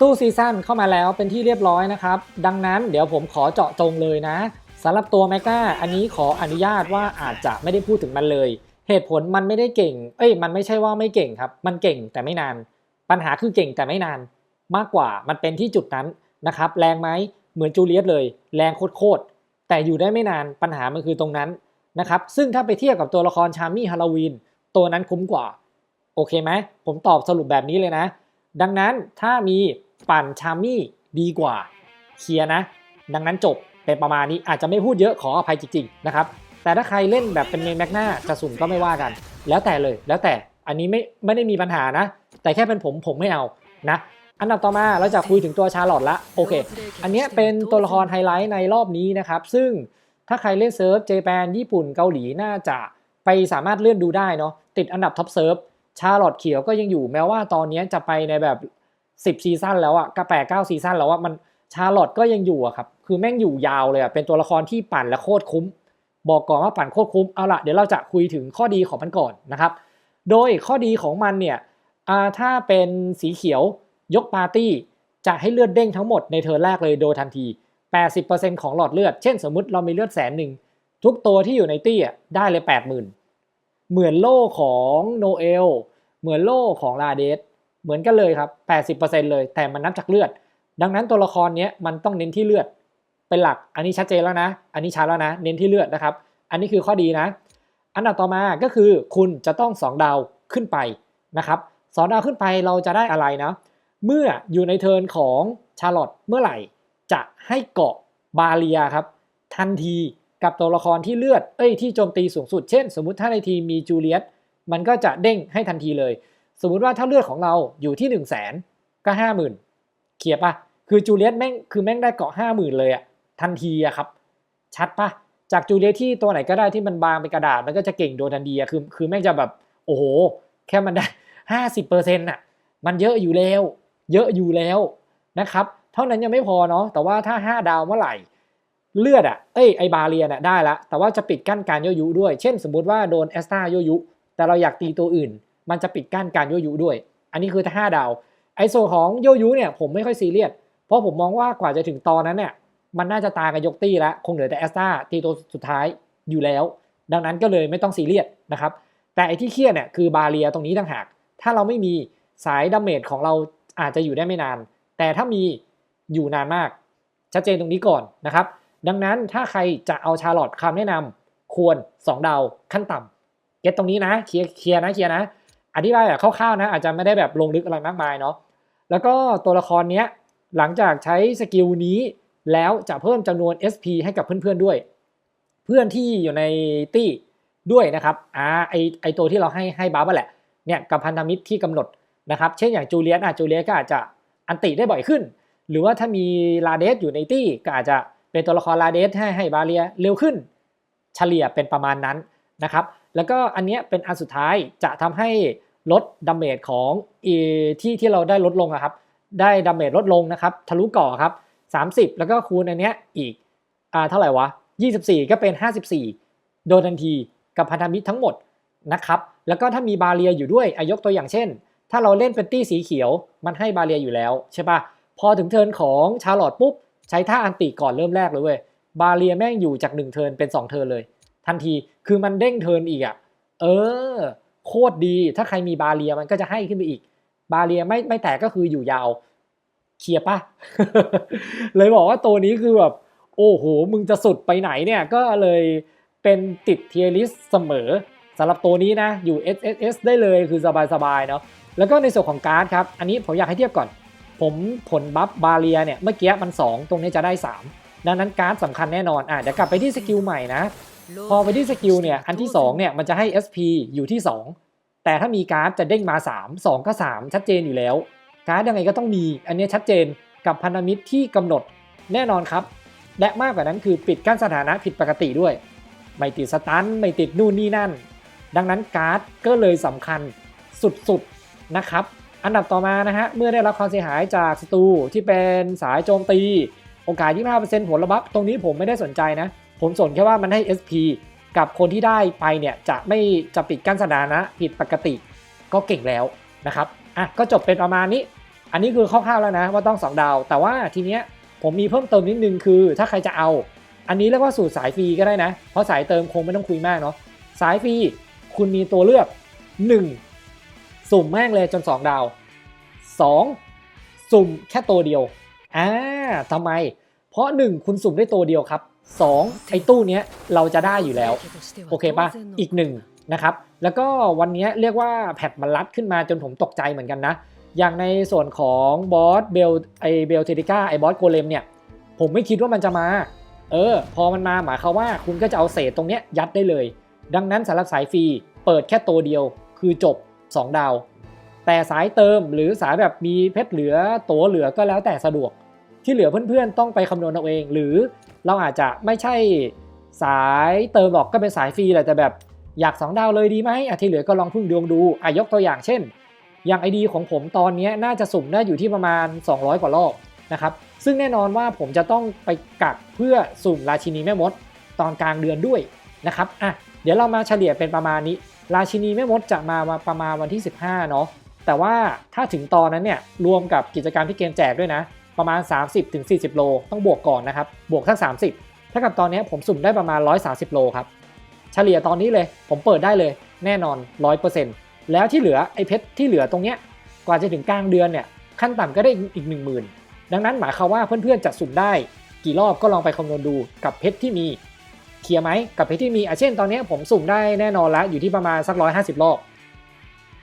ตู้ซีซั่นเข้ามาแล้วเป็นที่เรียบร้อยนะครับ ดังนั้นเดี๋ยวผมขอเจาะจงเลยนะสำหรับตัวแมกนาอันนี้ขออนุญาตว่าอาจจะไม่ได้พูดถึงมันเลย เหตุผลมันไม่ได้เก่ง เอ้ย มันไม่ใช่ว่าไม่เก่งครับ มันเก่งแต่ไม่นาน ปัญหาคือเก่งแต่ไม่นาน มากกว่ามันเป็นที่จุดนั้นนะครับ แรงไหมเหมือนจูเลียสเลย แรงโคตรๆแต่อยู่ได้ไม่นานปัญหามันคือตรงนั้นนะครับ ซึ่งถ้าไปเทียบกับตัวละครชามี่ฮาโลวีนตัวนั้นคุ้มกว่า โอเคไหมผมตอบสรุปแบบนี้เลยนะ ดังนั้นถ้ามีปั่นชามี่ดีกว่าเคลียนะ ดังนั้นจบเป็นประมาณนี้อาจจะไม่พูดเยอะขออภัยจริงๆนะครับแต่ถ้าใครเล่นแบบเป็นเมนแมกนาจะสุ่มก็ไม่ว่ากัน แล้วแต่เลยแล้วแต่อันนี้ไม่ไม่ได้มีปัญหานะ แต่แค่เป็นผมผมไม่เอานะอันดับต่อมาเราจะคุยถึงตัวชาร์ลอตละโอเค อันนี้เป็นตัวละครไฮไลท์ในรอบนี้นะครับ ซึ่งถ้าใครเล่นเซิร์ฟเจแปนญี่ปุ่นเกาหลีน่าจะไปสามารถเลื่อนดูได้เนาะติดอันดับท็อปเซิร์ฟ ชาร์ลอตเขียวก็ยังอยู่แม้ว่าตอนนี้จะไปในแบบ 10 ซีซั่นแล้วอะก็แปดเก้าซีซั่นแล้วอะมันชาร์ลอตก็ยังอยู่อะครับคือแม่งอยู่ยาวเลยอะเป็นตัวละครที่ปั่นและโคตรคุ้ม บอกก่อนว่าปั่นโคตรคุ้มเอาละเดี๋ยวเราจะคุยถึงข้อดีของมันก่อนนะครับ โดยข้อดีของมันเนี่ยถ้าเป็นสีเขียวยกปาร์ตี้จะให้เลือดเด้งทั้งหมดในเทิร์แรกเลยโดยทันที 80%ของหลอดเลือด เช่นสมมุติเรามีเลือดแสนหนึ่งทุกตัวที่อยู่ในตี้ได้เลย 80,000 เหมือนโล่ของโนเอล เหมือนโล่ของลาเดสเหมือนกันเลยครับ 80%เลย แต่มันนับจากเลือด ดังนั้นตัวละครนี้มันต้องเน้นที่เลือด เป็นหลัก อันนี้ชัดเจนแล้วนะ อันนี้ชัดแล้วนะ เน้นที่เลือดนะครับ อันนี้คือข้อดีนะ อันดับต่อมาก็คือคุณจะต้อง 2 ดาวขึ้นไปนะครับสองดาวขึ้นไปเราจะได้อะไรนะ เมื่ออยู่ในเทิร์นของชาร์ลอตเมื่อไหร่ จะให้เกาะบาเรียครับ ทันทีกับตัวละครที่เลือด เอ้ยที่โจมตีสูงสุด เช่น สมมุติถ้าในทีมมีจูเลียต มันก็จะเด้งให้ทันทีเลย สมมุติว่าถ้าเลือดของเราอยู่ที่1นึ่งแสนก็ห้าหมื่นเคลียร์ปะคือจูเลียตแม่งคือแม่งได้เกาะห้าหมื่นเลยอะทันทีอะครับ ชัดปะจากจูเลียตที่ตัวไหนก็ได้ที่มันบางเป็นกระดาษมันก็จะเก่งโดนทันทีอะคือคือแม่งจะแบบโอ้โห แค่มันได้ห้าสิบเปอร์เซ็นต์อะมันเยอะอยู่แล้ว เยอะอยู่แล้วนะครับเท่านั้นยังไม่พอเนาะแต่ว่าถ้า5ดาวเมื่อไหร่เลือดอะเอ้ยไอบาเรียน่ะได้ละแต่ว่าจะปิดกั้นการโยยุด้วย เช่นสมมุติว่าโดนแอสตาโยยุ แต่เราอยากตีตัวอื่น มันจะปิดกั้นการโยยุด้วย อันนี้คือถ้า5ดาว ไอโซนของโยยุเนี่ยผมไม่ค่อยซีเรียส เพราะผมมองว่ากว่าจะถึงตอนนั้นเนี่ยมันน่าจะตากันยกตี้แล้ว คงเหลือแต่แอสตาตีตัวสุดท้ายอยู่แล้ว ดังนั้นก็เลยไม่ต้องซีเรียสนะครับ แต่ไอที่เครียดเนี่ยคือบาเรียตรงนี้ต่างหาก ถ้าเราไม่มีสายดาเมจของเราอาจจะอยู่ได้ไม่นาน แต่ถ้ามีอยู่นานมาก ชัดเจนตรงนี้ก่อนนะครับ ดังนั้นถ้าใครจะเอาชาลอตคำแนะนำควร 2 ดาวขั้นต่ำ ก็ตตรงนี้นะเคลียร์เคลียร์นะเคลียร์นะ อธิบายแบบคร่าวๆนะ อาจจะไม่ได้แบบลงลึกอะไรมากมายเนาะแล้วก็ตัวละครเนี้ยหลังจากใช้สกิลนี้แล้วจะเพิ่มจำนวน SP ให้กับเพื่อนๆด้วย เพื่อนที่อยู่ในตี้ด้วยนะครับอ่าไอไอตัวที่เราให้ให้บัฟแหละเนี่ยกับพันธมิตรที่กำหนดนะครับ เช่นอย่างจูเลียสอะจูเลียสก็อาจจะอันติได้บ่อยขึ้น หรือว่าถ้ามีลาเดสอยู่ในตี้ก็อาจจะเป็นตัวละครลาเดสให้ให้บาเลียเร็วขึ้น เฉลี่ยเป็นประมาณนั้นนะครับ แล้วก็อันนี้เป็นอันสุดท้ายจะทำให้ลดดาเมจของอที่ที่เราได้ลดลงครับ ได้ดาเมจลดลงนะครับ ทะลุก่อครับ 30 แล้วก็คูณอันเนี้ยอีกอ่าเท่าไหร่วะ 24 ก็เป็น 54 โดยทันทีกับพันธมิตรทั้งหมดนะครับ แล้วก็ถ้ามีบาเรียอยู่ด้วยอายกตัวอย่างเช่น ถ้าเราเล่นเป็นตี้สีเขียว มันให้บาเรียอยู่แล้วใช่ปะพอถึงเทินของชาร์ลอตปุ๊บ ใช้ท่าอันติก่อนเริ่มแรกเลยเว้ย บาเรียแม่งอยู่จาก 1 เทินเป็น 2 เทินเลย ทันที คือมันเด้งเทินอีกอะ่ะ เออ โคตรดี ถ้าใครมีบาเรียมันก็จะให้ขึ้นไปอีก บาเรียไม่ไม่แตกก็คืออยู่ยาว เคลียร์ปะเลยบอกว่าตัวนี้คือแบบ โอ้โห มึงจะสุดไปไหนเนี่ย ก็เลยเป็นติดเทียริสเสมอสำหรับตัวนี้นะ อยู่ SSS ได้เลยคือสบายๆเนาะ แล้วก็ในส่วนของการ์ดครับ อันนี้ผมอยากให้เทียบก่อน ผมผลบัฟบาเรียเนี่ย เมื่อกี้มัน 2 ตรงนี้จะได้ 3 ดังนั้นการ์ดสำคัญแน่นอน อะเดี๋ยวกลับไปที่สกิลใหม่นะ พอไปที่สกิลเนี่ยอันที่2เนี่ยมันจะให้ SP อยู่ที่ 2 แต่ถ้ามีการ์ดจะเด้งมา 3 2 ก็ 3 ชัดเจนอยู่แล้ว การ์ดยังไงก็ต้องมี อันนี้ชัดเจนกับพันธมิตรที่กำหนดแน่นอนครับ และมากกว่านั้นคือปิดกั้นสถานะผิดปกติด้วย ไม่ติดสตันไม่ติดนู่นนี่นั่น ดังนั้นการ์ดก็เลยสำคัญสุดๆนะครับ อันดับต่อมานะฮะเมื่อได้รับความเสียหายจากศัตรูที่เป็นสายโจมตี โอกาส25%ผลลัพธ์ตรงนี้ผมไม่ได้สนใจนะ ผมสนแค่ว่ามันให้ SP กับคนที่ได้ไปเนี่ยจะไม่จะปิดกั้นสถานะผิดปกติก็เก่งแล้วนะครับอะก็จบเป็นประมาณนี้ อันนี้คือคร่าวๆแล้วนะว่าต้อง 2 ดาว แต่ว่าทีเนี้ยผมมีเพิ่มเติมนิดนึงคือ ถ้าใครจะเอา อันนี้เรียกว่าสูตรสายฟรีก็ได้นะ เพราะสายเติมคงไม่ต้องคุยมากเนาะสายฟรีคุณมีตัวเลือก 1 สุ่มแม่งเลยจน 2 ดาว 2 สุ่มแค่ตัวเดียวอ่าทำไม เพราะ 1 คุณสุ่มได้ตัวเดียวครับ 2ไอ้ตู้เนี้ยเราจะได้อยู่แล้ว โอเคปะอีกหนึ่งนะครับ แล้วก็วันนี้เรียกว่าแพทมันรัดขึ้นมาจนผมตกใจเหมือนกันนะ อย่างในส่วนของบอสเบลไอเบลเทติก้าไอบอสโกเลมเนี่ย ผมไม่คิดว่ามันจะมา เออ พอมันมาหมายความว่าคุณก็จะเอาเศษตรงเนี้ยยัดได้เลย ดังนั้นสำหรับสายฟรีเปิดแค่ตัวเดียวคือจบ 2 ดาว แต่สายเติมหรือสายแบบมีเพชรเหลือตัวเหลือก็แล้วแต่สะดวก ที่เหลือเพื่อนๆต้องไปคำนวณเอาเอง หรือ เราอาจจะไม่ใช่สายเติมหรอกก็เป็นสายฟรีแหละแต่แบบอยาก 2 ดาวเลยดีไหมอะที่เหลือก็ลองพึ่งดวงดูอะยกตัวอย่างเช่น อย่างไอดีของผมตอนนี้น่าจะสุ่มได้อยู่ที่ประมาณ 200 กว่ารอบนะครับซึ่งแน่นอนว่าผมจะต้องไปกักเพื่อสุ่มราชินีแม่มดตอนกลางเดือนด้วยนะครับอะเดี๋ยวเรามาเฉลี่ยเป็นประมาณนี้ ราชินีแม่มดจะมาประมาณวันที่ 15 เนาะแต่ว่าถ้าถึงตอนนั้นเนี่ยรวมกับกิจกรรมที่เกมแจกด้วยนะ ประมาณ 30-40 โล ต้องบวกก่อนนะครับ บวกสัก 30 ถ้ากับตอนนี้ผมสุ่มได้ประมาณ 130 โลครับ เฉลี่ยตอนนี้เลย ผมเปิดได้เลยแน่นอน 100%แล้วที่เหลือไอ้เพชรที่เหลือตรงเนี้ย กว่าจะถึงกลางเดือนเนี่ย ขั้นต่ำก็ได้อีก 10,000 ดังนั้นหมายความว่าเพื่อนๆจะสุ่มได้ กี่รอบก็ลองไปคำนวณดูกับเพชรที่มี เคลียร์ไหมกับเพชรที่มีอะเช่น ตอนนี้ผมสุ่มได้แน่นอนแล้วอยู่ที่ประมาณสัก 150 รอบ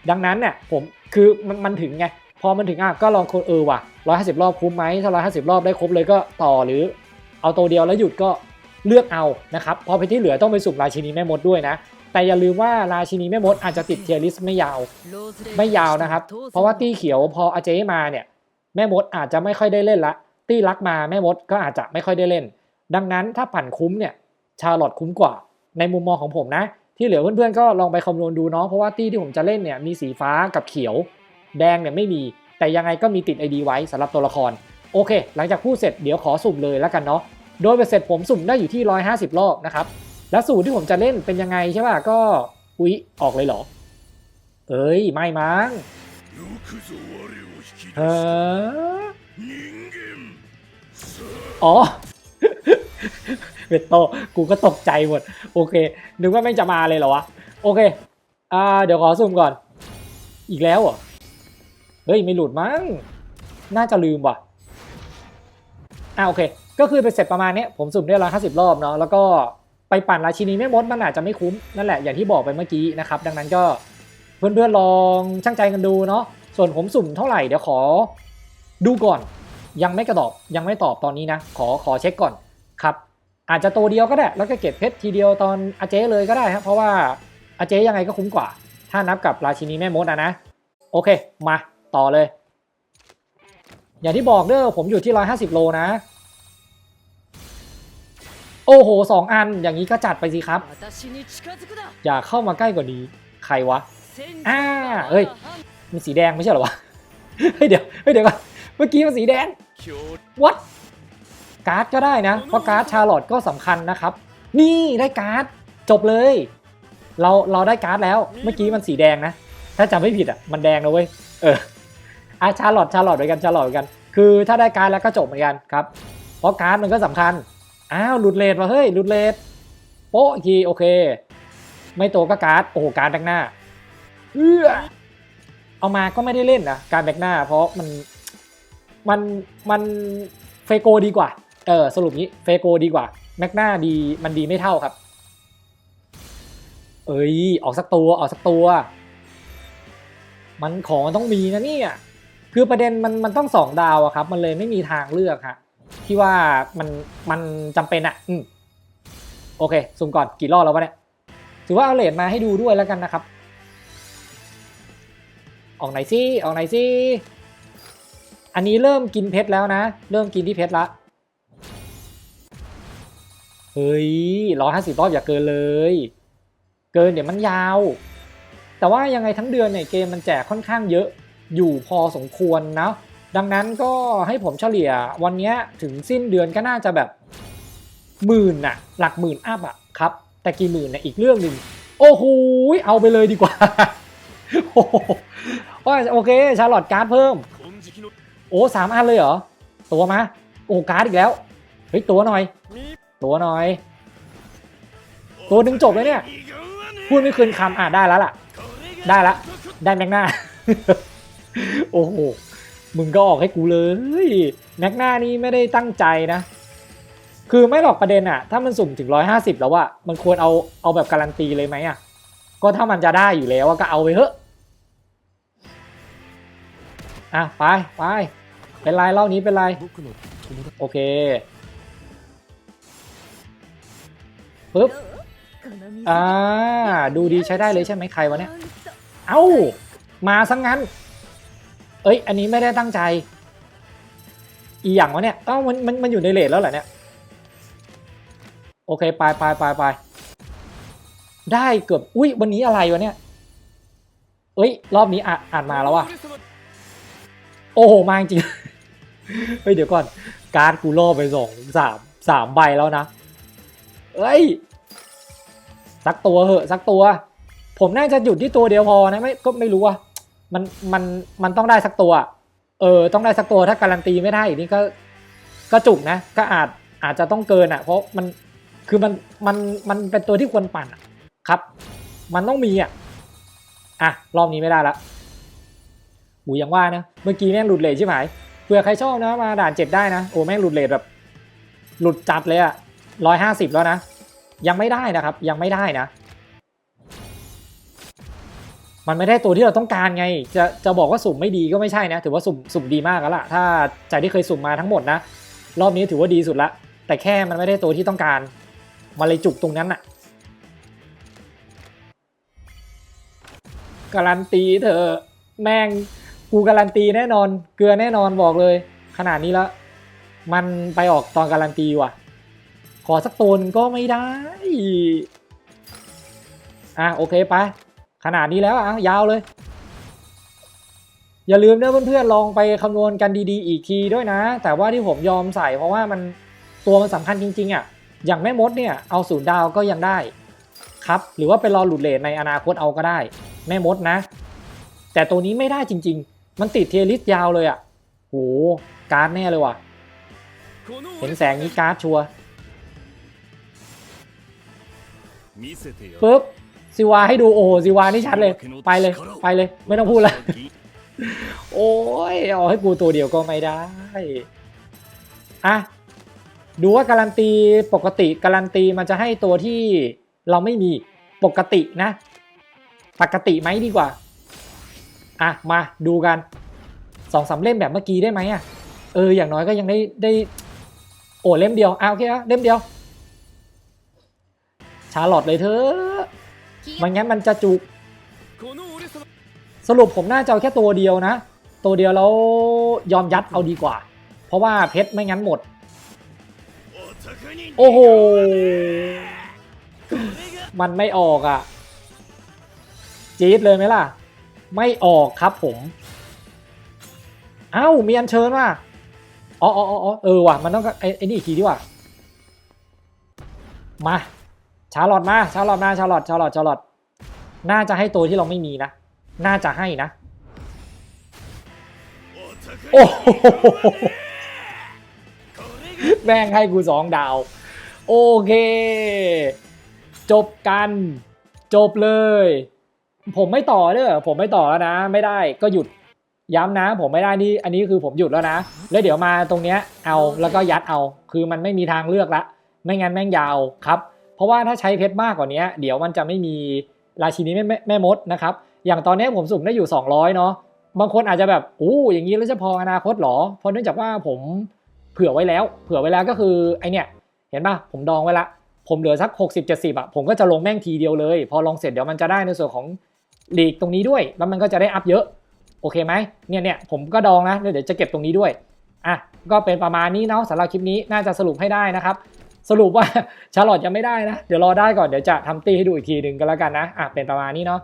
ดังนั้นเนี่ยผมคือมันมันถึงไง พอมันถึงอะก็ลองคนเออว่ะ150รอบคุ้มไหมถ้า150รอบได้ครบเลยก็ต่อหรือ เอาตัวเดียวแล้วหยุดก็เลือกเอานะครับพอเพชรที่เหลือต้องไปสุ่มราชินีแม่มดด้วยนะ แต่อย่าลืมว่าราชินีแม่มดอาจจะติดเทียริสไม่ยาว ไม่ยาวนะครับ เพราะว่าตี้เขียวพออาเจมาเนี่ยแม่มดอาจจะไม่ค่อยได้เล่นละ ตี้รักมาแม่มดก็อาจจะไม่ค่อยได้เล่น ดังนั้นถ้าปั่นคุ้มเนี่ยชาร์ลอตคุ้มกว่า ในมุมมองของผมนะ ที่เหลือเพื่อนๆก็ลองไปคำนวณดูเนาะเพราะว่าตี้ที่ผมจะเล่นเนี่ยมีสีฟ้ากับเขียว แดงเนี่ยไม่มี แต่ยังไงก็มีติด ID ไว้สำหรับตัวละคร โอเค หลังจากพูดเสร็จเดี๋ยวขอสุ่มเลยแล้วกันเนาะ โดยเบ็ดเสร็จผมสุ่มได้อยู่ที่ 150 รอบนะครับ แล้วสูตรที่ผมจะเล่นเป็นยังไงใช่ป่ะ ก็ อุ๊ย ออกเลยเหรอ เอ้ย ไม่มั้งเอออ๋อเบตโตกูก็ตกใจหมด โอเค นึกว่าไม่จะมาเลยเหรอวะ โอเค อ่า เดี๋ยวขอซูมก่อน อีกแล้วเหรอ เฮ้ยไม่หลุดมั้ง น่าจะลืมว่ะ อ่าโอเค ก็คือไปเสร็จประมาณนี้ผมสุ่มได้ร้อยห้าสิบรอบเนาะ แล้วก็ไปปั่นราชินีแม่มดมันอาจจะไม่คุ้ม นั่นแหละอย่างที่บอกไปเมื่อกี้นะครับ ดังนั้นก็เพื่อนๆลองช่างใจกันดูเนาะ ส่วนผมสุ่มเท่าไหร่เดี๋ยวขอดูก่อน ยังไม่กระตอบยังไม่ตอบตอนนี้นะ ขอขอเช็คก่อนครับอาจจะตัวเดียวก็ได้ แล้วก็เก็บเพชรทีเดียวตอนอาเจเลยก็ได้ครับเพราะว่าอาเจยังไงก็คุ้มกว่า ถ้านับกับราชินีแม่มดอะนะ โอเคมา ต่อเลย อย่างที่บอกเด้อผมอยู่ที่150โลนะ โอ้โหสองอันอย่างนี้ก็จัดไปสิครับ อย่าเข้ามาใกล้กว่านี้ ใครวะอ่าเฮ้ยมีสีแดงไม่ใช่เหรอวะเฮ้ยเดี๋ยวเฮ้ยเดี๋ยวก่อนเมื่อกี้มันสีแดง強 what การ์ดก็ได้นะ เพราะการ์ดชาร์ลอตก็สำคัญนะครับ นี่ได้การ์ดจบเลย เราเราได้การ์ดแล้ว เมื่อกี้มันสีแดงนะ ถ้าจำไม่ผิดอะ มันแดงนะเว้ย เออ อะชาร์ลอตชาร์ลอตด้วยกันชาร์ลอตด้วยกัน คือถ้าได้การ์ดแล้วก็จบเหมือนกันครับ เพราะการ์ดมันก็สำคัญ อ้าวหลุดเลทมาเฮ้ยหลุดเลทโป๊ะอีกทีโอเค ไม่โตก็การ์ดโอ้การ์ดแบกหน้าเอื้อเอามาก็ไม่ได้เล่นนะการแบกหน้า เพราะมันมันมันเฟโกดีกว่า เออสรุปนี้เฟโกดีกว่าแมกนาดีมันดีไม่เท่าครับ เอ้ยออกสักตัวออกสักตัว มันของมันต้องมีนะเนี่ย คือประเด็นมันมันต้องสองดาวอะครับ มันเลยไม่มีทางเลือกฮะที่ว่ามันมันจำเป็นอะอืมโอเคสุ่มก่อนกี่รอบแล้ววะเนี่ยถือว่าเอาเลทมาให้ดูด้วยแล้วกันนะครับ ออกไหนซิออกไหนซิอันนี้เริ่มกินเพชรแล้วนะ เริ่มกินที่เพชรละเฮ้ยร้อยห้าสิบรอบอย่าเกินเลย เกินเดี๋ยวมันยาว แต่ว่ายังไงทั้งเดือนเนี่ยเกมมันแจกค่อนข้างเยอะ อยู่พอสมควรนะ ดังนั้นก็ให้ผมเฉลี่ยวันนี้ถึงสิ้นเดือนก็น่าจะแบบหมื่นอะหลักหมื่นอัพอะครับ แต่กี่หมื่นเนี่ยอีกเรื่องหนึ่งโอ้โหเอาไปเลยดีกว่าโอเค ชาร์ลอตการ์ดเพิ่ม โอ้สามอันเลยเหรอ ตัวมา โอ้การ์ดอีกแล้ว เฮ้ย ตัวหน่อย ตัวหน่อย ตัวหนึ่งจบแล้วเนี่ย พูดไม่คืนคำอะได้แล้วล่ะ ได้ละ ได้แมงหน้า โอ้โห มึงก็ออกให้กูเลยแม็กหน้านี่ไม่ได้ตั้งใจนะ คือไม่หรอกประเด็นอะถ้ามันสุ่มถึงร้อยห้าสิบแล้วอะมันควรเอาเอาแบบการันตีเลยไหมอะก็ถ้ามันจะได้อยู่แล้วก็เอาไปเถอะอะไปไปเป็นไรเล่านี้เป็นไรโอเคปึ๊บอ่าดูดีใช้ได้เลยใช่ไหมใครวะเนี่ย เอ้า มาซะงงั้น เอ้ย อันนี้ไม่ได้ตั้งใจ อีหยังวะเนี่ยอ้ามันมันมันอยู่ในเลทแล้วเหรอเนี่ย โอเคไปไปไปไปได้เกือบ อุ้ยวันนี้อะไรวะเนี่ย เอ้ย รอบนี้อะอ่านมาแล้ววะโอ้โห มาจริง เฮ้ย เดี๋ยวก่อน การ์ดกูล่อไปสองสามสามใบแล้วนะ เอ้ย สักตัวเหอะ สักตัว ผมน่าจะหยุดที่ตัวเดียวพอนะ ไม่ก็ไม่รู้ว่า มันมันมันต้องได้สักตัว เออ ต้องได้สักตัวถ้าการันตีไม่ได้อีกนี่ก็ก็จุกนะ ก็อาจอาจจะต้องเกินอะ เพราะมันคือมันมันมันเป็นตัวที่ควรปั่นครับ มันต้องมีอะอะรอบนี้ไม่ได้ละหูยังว่านะเมื่อกี้แม่งหลุดเลทใช่ไหมเผื่อใครชอบนะมาด่านเจ็ดได้นะโอ้แม่งหลุดเลทแบบ หลุดจัดเลยอะร้อยห้าสิบแล้วนะยังไม่ได้นะครับ ยังไม่ได้นะ มันไม่ได้ตัวที่เราต้องการไง จะจะบอกว่าสุ่มไม่ดีก็ไม่ใช่นะ ถือว่าสุ่มสุ่มดีมากแล้วล่ะ ถ้าจากที่เคยสุ่มมาทั้งหมดนะ รอบนี้ถือว่าดีสุดละ แต่แค่มันไม่ได้ตัวที่ต้องการ มาเลยจุกตรงนั้นอะการันตีเถอะแม่งกูการันตีแน่นอน เกลือแน่นอนบอกเลย ขนาดนี้แล้ว มันไปออกตอนการันตีว่ะ ขอสักตัวนึงก็ไม่ได้ อะโอเคไป ขนาดนี้แล้วอะยาวเลย อย่าลืมนะเพื่อนๆลองไปคำนวณกันดีๆ อีกทีด้วยนะ แต่ว่าที่ผมยอมใส่เพราะว่ามันตัวมันสำคัญจริงๆอะอย่างแม่มดเนี่ยเอาศูนย์ดาวก็ยังได้ครับ หรือว่าไปรอหลุดเลทในอนาคตเอาก็ได้ แม่มดนะ แต่ตัวนี้ไม่ได้จริง ๆ มันติดเทลิสยาวเลยอะโหการ์ดแน่เลยว่ะ เห็นแสงนี้การ์ดชัวปึ๊บ ซิวาให้ดูโอ้ซิวานี่ชัดเลย ไปเลยไปเลย ไม่ต้องพูดละโอ้ยเอาให้กูตัวเดียวก็ไม่ได้อะดูว่าการันตีปกติการันตีมันจะให้ตัวที่เราไม่มีปกตินะ ปกติไหมดีกว่าอะมาดูกันสองสามเล่มแบบเมื่อกี้ได้ไหมอะเอออย่างน้อยก็ยังได้ได้ โอ้เล่มเดียวอะโอเคอะเล่มเดียว ชาร์ลอตเลยเถอ มันงั้นมันจะจุก สรุปผมน่าจะเอาแค่ตัวเดียวนะ ตัวเดียวแล้วยอมยัดเอาดีกว่า เพราะว่าเพชรไม่งั้นหมด โอ้โห มันไม่ออกอะ่ะ จี๊ดเลยไหมล่ะ ไม่ออกครับผม เอ้า มีอันเชิญว่ะอ๋ออ๋ออ๋อเออว่ะ มันต้องไอ้นี่อีกทีดีกว่า มา ชาลอตมาชาลอตมาชาลอตชาลอตชาลอตน่าจะให้ตัวที่เราไม่มีนะ น่าจะให้นะ โอ้โหแม่งให้กูสองดาว โอเค จบกัน จบเลย ผมไม่ต่อเด้อผมไม่ต่อแล้วนะ ไม่ได้ก็หยุดย้ำนะ ผมไม่ได้นี่อันนี้คือผมหยุดแล้วนะ แล้วเดี๋ยวมาตรงเนี้ยเอาแล้วก็ยัดเอา คือมันไม่มีทางเลือกละ ไม่งั้นแม่งยาวครับ ราะว่าถ้าใช้เพชรมากกว่านี้เดี๋ยวมันจะไม่มีราชินีแม่แม่แม่มดนะครับอย่างตอนนี้ผมสุ่มได้อยู่ 200เนาะบางคนอาจจะแบบอู้อย่างนี้แล้วจะพออนาคตเหรอเพราะเนื่องจากว่าผมเผื่อไว้แล้ว เผื่อไว้แล้วก็คือไอเนี่ยเห็นป่ะผมดองไว้ละผมเหลือสัก 60 70อะผมก็จะลงแม่งทีเดียวเลย พอลงเสร็จเดี๋ยวมันจะได้ในส่วนของลีกตรงนี้ด้วย แล้วมันก็จะได้อัพเยอะโอเคไหมเนี่ยเนี่ยผมก็ดองนะเดี๋ยวจะเก็บตรงนี้ด้วยอะก็เป็นประมาณนี้เนาะสำหรับคลิปนี้น่าจะสรุปให้ได้นะครับ สรุปว่าชาร์ลอตยังไม่ได้นะ เดี๋ยวรอได้ก่อนเดี๋ยวจะทำตีให้ดูอีกทีหนึ่งก็แล้วกันนะอะเป็นประมาณนี้เนาะ